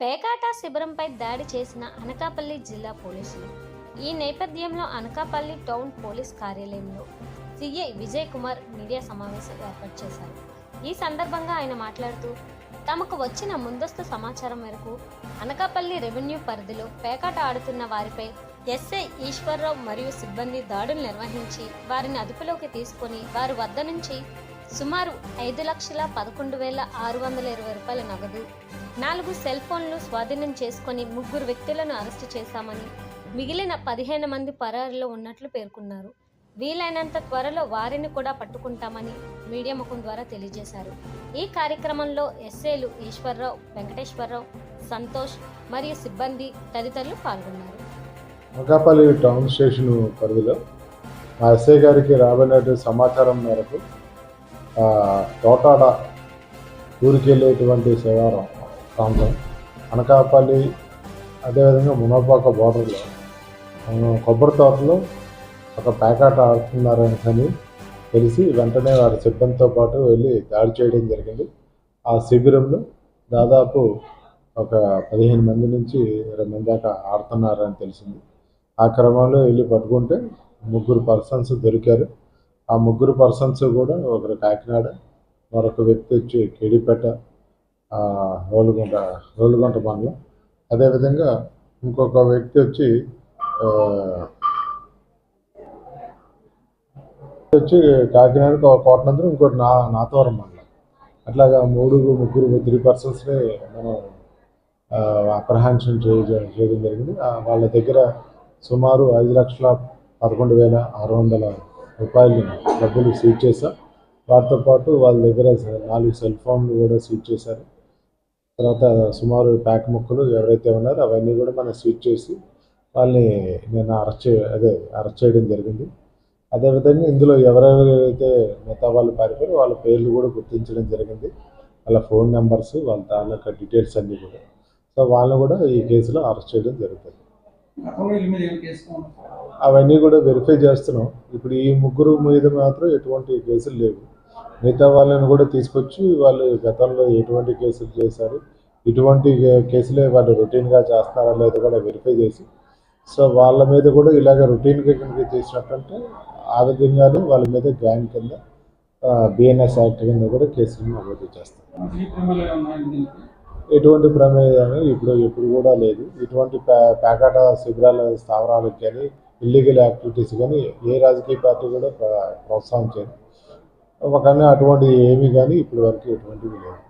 పేకాట శిబిరంపై దాడి చేసిన అనకాపల్లి జిల్లా పోలీసులు. ఈ నేపథ్యంలో అనకాపల్లి టౌన్ పోలీస్ కార్యాలయంలో సిఐ విజయ్ కుమార్ మీడియా సమావేశం ఏర్పాటు చేశారు. ఈ సందర్భంగా ఆయన మాట్లాడుతూ తమకు వచ్చిన ముందస్తు సమాచారం మేరకు అనకాపల్లి రెవెన్యూ పరిధిలో పేకాట ఆడుతున్న వారిపై ఎస్ఐ ఈశ్వరరావు మరియు సిబ్బంది దాడులు నిర్వహించి వారిని అదుపులోకి తీసుకొని వారి వద్ద నుంచి సుమారు ఐదు లక్షల పదకొండు వేల ఆరు వందల ఇరవై రూపాయల నగదు నాలుగు సెల్ ఫోన్లు స్వాధీనం చేసుకొని ముగ్గురు వ్యక్తులను అరెస్టు చేశామని మిగిలిన పదిహేను మంది పరారిలో ఉన్నట్లు పేర్కొన్నారు. వీలైనంత త్వరలో వారిని కూడా పట్టుకుంటామని మీడియా ముఖం ద్వారా తెలియజేశారు. ఈ కార్యక్రమంలో ఎస్ఏలు ఈశ్వరరావు వెంకటేశ్వరరావు సంతోష్ మరియు సిబ్బంది తదితరులు పాల్గొన్నారు. మకాపల్లి టౌన్ స్టేషన్ పరిధిలో మా ఎస్ఐ గారికి రాబడినటువంటి సమాచారం మేరకు తోటాడ ఊరికి వెళ్ళేటువంటి శివారం ప్రాంతం అనకాపల్లి అదేవిధంగా మునపాక బోర్డర్లో. కొబ్బరి తోటలో ఒక ప్యాకెట్ ఆడుతున్నారని కానీ తెలిసి వెంటనే వారి సిబ్బందితో పాటు వెళ్ళి దాడి చేయడం జరిగింది. ఆ శిబిరంలో దాదాపు ఒక పదిహేను మంది నుంచి ఇరవై మంది దాకా ఆడుతున్నారని తెలిసింది. ఆ క్రమంలో వెళ్ళి పట్టుకుంటే ముగ్గురు పర్సన్స్ దొరికారు. ఆ ముగ్గురు పర్సన్స్ కూడా ఒకరు కాకినాడ మరొక వ్యక్తి వచ్చి కేడిపేట రోలుగుంట రోలుగుంట మండలం. అదేవిధంగా ఇంకొక వ్యక్తి వచ్చి వచ్చి కాకినాడ కోటనందరం ఇంకోటి నా నాతవరం మండలం. అట్లాగా మూడు ముగ్గురు త్రీ పర్సన్స్ని మనం అప్రహాన్షన్ చేయడం చేయడం జరిగింది. వాళ్ళ దగ్గర సుమారు ఐదు లక్షల పదకొండు వేల ఆరు వందల రూపాయలు డబ్బులు సీజ్ చేశాం. వాటితో పాటు వాళ్ళ దగ్గర నాలుగు సెల్ ఫోన్లు కూడా సీజ్ చేశారు. తర్వాత సుమారు ప్యాక్ ముక్కలు ఎవరైతే ఉన్నారో అవన్నీ కూడా మనం స్వీట్ చేసి వాళ్ళని నేను అరెస్ట్ చే అదే అరెస్ట్ చేయడం జరిగింది. అదేవిధంగా ఇందులో ఎవరెవరైతే మిగతా వాళ్ళు పారిపోయారో వాళ్ళ పేర్లు కూడా గుర్తించడం జరిగింది. వాళ్ళ ఫోన్ నెంబర్స్ వాళ్ళ తాలూకా డీటెయిల్స్ అన్నీ కూడా. సో వాళ్ళని కూడా ఈ కేసులో అరెస్ట్ చేయడం జరుగుతుంది. అవన్నీ కూడా వెరిఫై చేస్తున్నాం. ఇప్పుడు ఈ ముగ్గురు మీద మాత్రం ఎటువంటి కేసులు లేవు. మిగతా వాళ్ళని కూడా తీసుకొచ్చి వాళ్ళు గతంలో ఎటువంటి కేసులు చేశారు ఇటువంటి కేసులే వాళ్ళు రొటీన్గా చేస్తున్నారా లేదో కూడా వెరిఫై చేసి సో వాళ్ళ మీద కూడా ఇలాగ రొటీన్గా కనుక చేసినట్టంటే ఆ విధంగానే వాళ్ళ మీద గ్యాంగ్ కింద బిఎన్ఎస్ యాక్ట్ కింద కూడా కేసులు నమోదు చేస్తాం ఎటువంటి ప్రమేయం ఇప్పుడు ఎప్పుడు కూడా లేదు. ఇటువంటి ప్యా- శిబిరాల స్థావరాలకు కానీ ఇల్లీగల్ యాక్టివిటీస్ కానీ ఏ రాజకీయ పార్టీ కూడా ప్ర- ప్రోత్సహించేది. ఒకనే అటువంటి ఏమీ కానీ ఇప్పటి వరకు ఎటువంటివి లేవు.